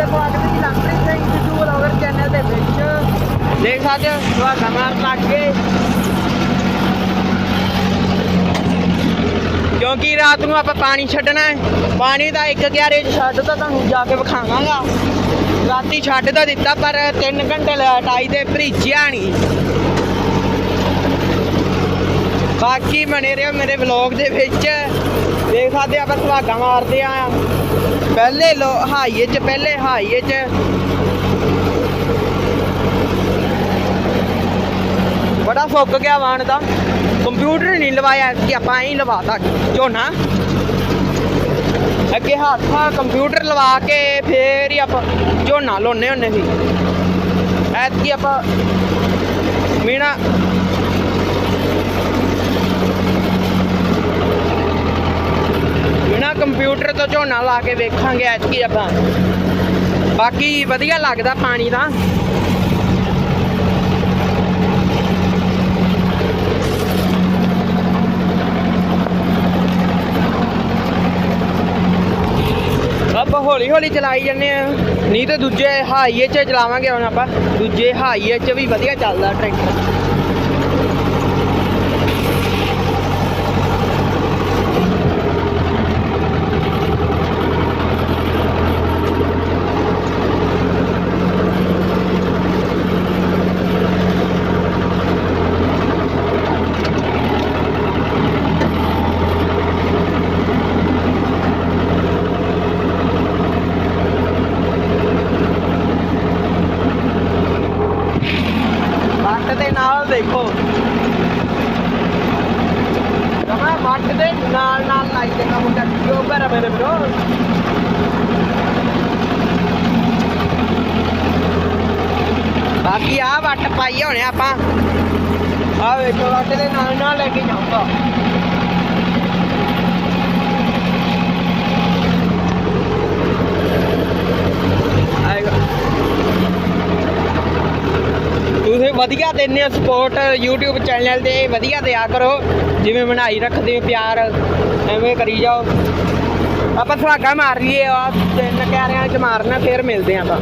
ਤੁਹਾਡੇ ਸਵਾਗਤ ਹੈ ਜੀ ਸਿੰਘ ਸਿੱਧੂ ਬਲੌਗਰ ਚੈਨਲ ਦੇ ਵਿੱਚ। ਦੇਖ ਸਕਦੇ ਹੋ, ਤੁਹਾਡਾ ਮਾਰ ਲੱਗ ਗਏ ਕਿਉਂਕਿ ਰਾਤ ਨੂੰ ਆਪਾਂ ਪਾਣੀ ਛੱਡਣਾ ਹੈ। ਪਾਣੀ ਦਾ ਇੱਕ ਗਿਆਰੇ ਚ ਛੱਡ ਤਾਂ ਤੁਹਾਨੂੰ ਜਾ ਕੇ ਵਿਖਾਵਾਂਗਾ। ਰਾਤੀ ਛੱਡ ਤਾਂ ਦਿੱਤਾ, ਪਰ 3 ਘੰਟੇ ਲੈਟ ਆਈ ਤੇ ਭਰੀਚਿਆ ਨਹੀਂ। ਬਾਕੀ ਬਣੇ ਰਹੋ ਮੇਰੇ ਵਲੌਗ ਦੇ ਵਿੱਚ। ਦੇਖ ਸਕਦੇ ਆਪਾਂ ਸੁਹਾਗਾ ਮਾਰਦੇ ਆ। ਪਹਿਲੇ ਲੋ, ਹਾਈਏ ਚ, ਪਹਿਲੇ ਹਾਈਏ ਚ। ਬੜਾ ਫੁੱਕ ਗਿਆ ਵਾਣ ਦਾ। ਕੰਪਿਊਟਰ ਨਹੀਂ ਲਵਾਇਆ, ਕਿ ਆਪਾਂ ਹੀ ਲਵਾਤਾ ਝੋਨਾ। ਅੱਗੇ ਹੱਥਾਂ ਕੰਪਿਊਟਰ ਲਵਾ ਕੇ ਫੇਰ ਹੀ ਆਪਾਂ ਝੋਨਾ ਲਾਉਨੇ ਹੁੰਨੇ ਸੀ। ਐਤਕੀ ਆਪਾਂ ਕੰਪਿਊਟਰ ਤੋਂ ਝੋਨਾ ਲਾ ਕੇ ਵੇਖਾਂਗੇ ਐਤਕੀ ਆਪਾਂ। ਬਾਕੀ ਵਧੀਆ ਲੱਗਦਾ ਪਾਣੀ ਦਾ। ਆਪਾਂ ਹੌਲੀ ਹੌਲੀ ਚਲਾਈ ਜੰਨੇ ਆ ਨਹੀਂ ਤੇ ਦੂਜੇ ਹਾਈਏ 'ਚ ਚਲਾਵਾਂਗੇ ਹੁਣ ਆਪਾਂ। ਦੂਜੇ ਹਾਈਏ 'ਚ ਵੀ ਵਧੀਆ ਚੱਲਦਾ ਟਰੈਕਟਰ ਮੱਟ ਦੇ ਨਾਲ ਦੇਖੋ ਕਮਾ ਦੇ ਨਾਲ ਨਾਲ ਲਾਈ ਦੇ ਕੰਮ ਕਿਉਂ ਪਰ ਮੇਰੇ ਬ్రో ਬਾਕੀ ਆ ਵੱਟ ਪਾਈ ਹੋਣੇ ਆਪਾਂ। ਆ ਵੇਖੋ ਵੱਟ ਦੇ ਨਾਲ ਨਾਲ ਲੈ ਕੇ ਜਾਊਂਗਾ। ਤੁਸੀਂ ਵਧੀਆ ਦਿੰਦੇ ਹੋ ਸਪੋਰਟ YouTube ਚੈਨਲ ਤੇ, ਵਧੀਆ ਦਿਆ ਕਰੋ। ਜਿਵੇਂ ਬਣਾਈ ਰੱਖਦੇ ਹੋ ਪਿਆਰ, ਐਵੇਂ ਕਰੀ ਜਾਓ। ਆਪਾਂ ਸੁਹਾਗਾ ਮਾਰ ਲਈਏ ਆ ਤਿੰਨ ਕਿਆਰਿਆਂ ਚ ਮਾਰਨਾ, ਫਿਰ ਮਿਲਦੇ ਆਂ ਆਪਾਂ।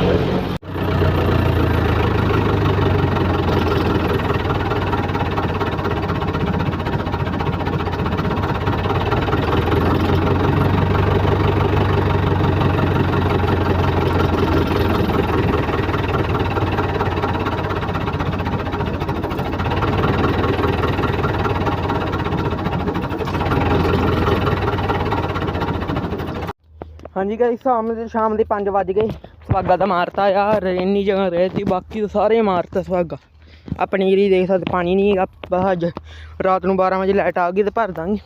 ਹਾਂਜੀ ਗਾਇਸ ਸ਼ਾਮ ਦੇ ਸ਼ਾਮ ਦੇ 5 ਵੱਜ ਗਏ। ਸਵਾਗਾ ਤਾਂ ਮਾਰਤਾ ਯਾਰ, ਇੰਨੀ ਜਗ੍ਹਾ ਰਹਿ ਸੀ ਬਾਕੀ ਤਾਂ ਸਾਰੇ ਮਾਰਤਾ ਸਵਾਗਾ। ਆ ਪਨੀਰੀ ਦੇਖ ਸਕਦੇ, ਪਾਣੀ ਨਹੀਂ ਹੈਗਾ, ਬਸ ਅੱਜ ਰਾਤ ਨੂੰ 12 ਵਜੇ ਲਾਈਟ ਆ ਗਈ ਤੇ ਭਰ ਦਾਂਗੇ।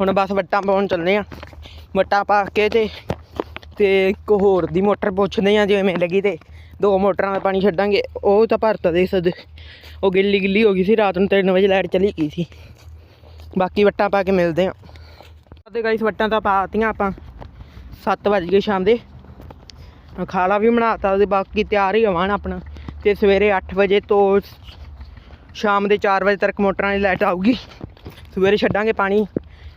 ਹੁਣ ਬਸ ਵੱਟਾਂ ਪਾਉਣ ਚੱਲਦੇ ਆ। ਵੱਟਾਂ ਪਾ ਕੇ ਤੇ ਤੇ ਇੱਕ ਹੋਰ ਦੀ ਮੋਟਰ ਪੁੱਛਦੇ ਆ, ਜਿਵੇਂ ਮਿਲ ਗਈ ਤੇ ਦੋ ਮੋਟਰਾਂ ਦਾ ਪਾਣੀ ਛੱਡਾਂਗੇ। ਉਹ ਤਾਂ ਭਰਤਾ ਦੇਖ ਸਕਦੇ। ਉਹ ਗਿੱਲੀ ਗਿੱਲੀ ਹੋ ਗਈ ਸੀ, ਰਾਤ ਨੂੰ 3 ਵਜੇ ਲਾਈਟ ਚਲੀ ਗਈ ਸੀ। ਬਾਕੀ ਵੱਟਾਂ ਪਾ ਕੇ ਮਿਲਦੇ ਆ। ਤੇ ਗਾਇਸ ਵੱਟਾਂ ਤਾਂ ਪਾਤੀਆਂ ਆਪਾਂ। 7 ਵਜ ਗਏ ਸ਼ਾਮ ਦੇ। ਖਾਲਾ ਵੀ ਬਣਾਤਾ ਉਹਦੇ ਬਾਕੀ ਤਿਆਰ ਹੀ ਹੋਵਾਂ ਆਪਣਾ। ਤੇ ਸਵੇਰੇ 8 ਵਜੇ ਤੋਂ ਸ਼ਾਮ ਦੇ 4 ਵਜੇ ਤੱਕ ਮੋਟਰਾਂ ਦੀ ਲਾਈਟ ਆਊਗੀ। ਸਵੇਰੇ ਛੱਡਾਂਗੇ ਪਾਣੀ।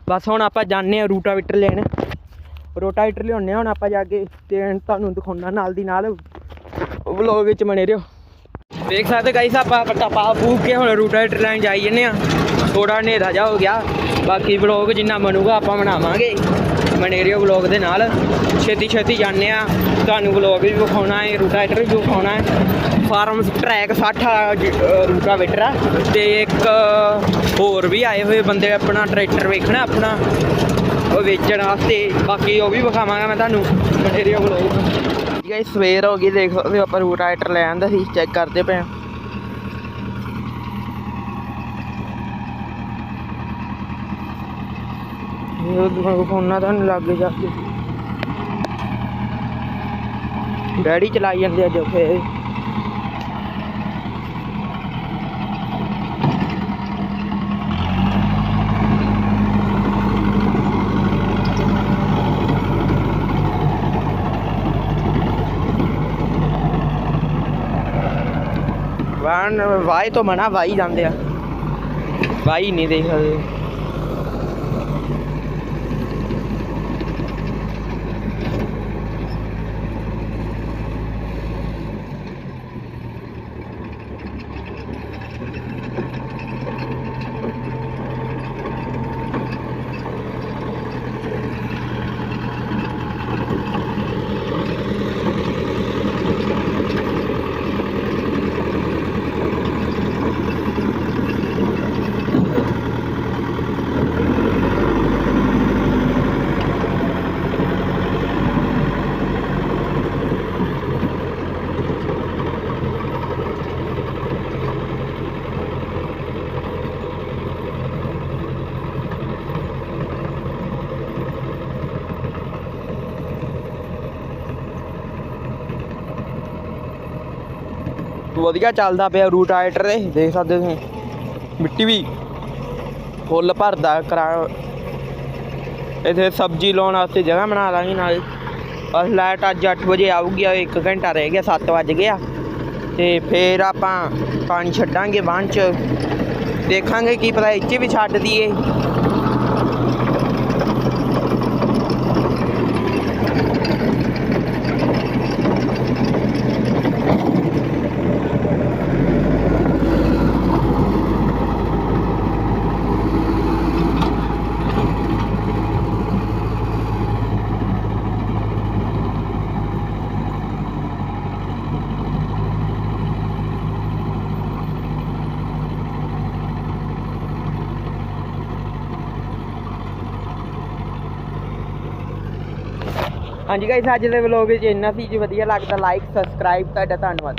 ਬਸ ਹੁਣ ਆਪਾਂ ਜਾਣੇ ਆ ਰੂਟਾਵੀਟਰ ਲੈਣ। ਰੋਟਾਵੀਟਰ ਲਿਆਉਣੇ ਆ ਹੁਣ ਆਪਾਂ ਜਾ ਕੇ ਤੇ ਤੁਹਾਨੂੰ ਦਿਖਾਉਣਾ ਨਾਲ ਦੀ ਨਾਲ। ਵਲੋਗ ਵਿੱਚ ਬਣੇ ਰਹੋ। ਦੇਖ ਸਕਦੇ ਗਾਈਸ ਆਪਾਂ ਪੱਟਾ ਪਾ ਕੇ ਹੁਣ ਰੂਟਾਵੀਟਰ ਲੈਣ ਜਾਈ ਜੰਨੇ ਆ ਥੋੜਾ ਹਨੇਰਾ ਜਾ ਹੋ ਗਿਆ। ਬਾਕੀ ਵਲੋਗ ਜਿੰਨਾ ਬਣੂਗਾ ਆਪਾਂ ਬਣਾਵਾਂਗੇ। ਬਣੇ ਰਹੋ ਦੇ ਨਾਲ। ਛੇਤੀ ਛੇਤੀ ਜਾਣੇ ਆ ਤੁਹਾਨੂੰ ਵਲੋਗ ਵੀ ਵਿਖਾਉਣਾ ਹੈ ਰੂਟਾਵੀਟਰ ਵੀ ਵਿਖਾਉਣਾ ਹੈ। ਫਾਰਮ ਟਰੈਕ 60 ਰੂਟਾਵੀਟਰ ਆ। ਤੇ ਇੱਕ ਹੋਰ ਵੀ ਆਏ ਹੋਏ ਬੰਦੇ ਆਪਣਾ ਟਰੈਕਟਰ ਵੇਖਣਾ, ਆਪਣਾ ਉਹ ਵੇਚਣ ਵਾਸਤੇ। ਬਾਕੀ ਉਹ ਵੀ ਵਿਖਾਵਾਂਗਾ ਮੈਂ ਤੁਹਾਨੂੰ। ਬਣੇ ਰਹੋ ਵਲੋਗ ਗਾਇਸ ਸਵੇਰ ਹੋ ਗਈ, ਦੇਖੋ ਸਕਦੇ ਹੋ ਆਪਾਂ ਰੂਟਾਵੀਟਰ ਲੈ ਆਂਦਾ ਸੀ ਚੈੱਕ ਕਰਦੇ ਪਏ ਆ ਇਹ ਉਹ ਫੋਨਾਂ ਤਾਂ ਨਹੀਂ ਜਾ ਕੇ ਡੈਡੀ ਚਲਾਈ ਜਾਂਦੇ ਅੱਜ ਫੇਰ ਵਾਹਨ ਵਾਈ ਤੋਂ ਮਨਾ ਵਾਈ ਜਾਂਦੇ ਆ। ਵਾਈ ਨਹੀਂ ਦੇਖਦੇ ਵਧੀਆ ਚੱਲਦਾ ਪਿਆ ਰੂਟਾਈਟਰ ਦੇ ਦੇਖ ਸਕਦੇ ਤੁਸੀਂ। ਮਿੱਟੀ ਵੀ ਫੁੱਲ ਭਰਦਾ ਕਰਾ। ਇੱਥੇ ਸਬਜ਼ੀ ਲਾਉਣ ਵਾਸਤੇ ਜਗ੍ਹਾ ਬਣਾ ਲਾਂਗੇ ਨਾਲ। ਬਸ ਲਾਈਟ ਅੱਜ 8 ਵਜੇ ਆਊਗੀ ਆ 1 ਘੰਟਾ ਰਹਿ ਗਿਆ 7 ਵੱਜ ਗਿਆ। ਤੇ ਫੇਰ ਆਪਾਂ ਪਾਣੀ ਛੱਡਾਂਗੇ ਬਾਂਹ ਚ। ਦੇਖਾਂਗੇ ਕੀ ਪਤਾ ਇੱਥੇ ਵੀ ਛੱਡ ਦਈਏ। ਹਾਂਜੀ ਗਾਇਸ ਅੱਜ ਦੇ ਵਲੋਗ ਵਿੱਚ ਇੰਨਾ ਸੀ ਜੇ, ਵਧੀਆ ਲੱਗਦਾ ਲਾਈਕ ਸਬਸਕ੍ਰਾਈਬ ਤੁਹਾਡਾ ਧੰਨਵਾਦ।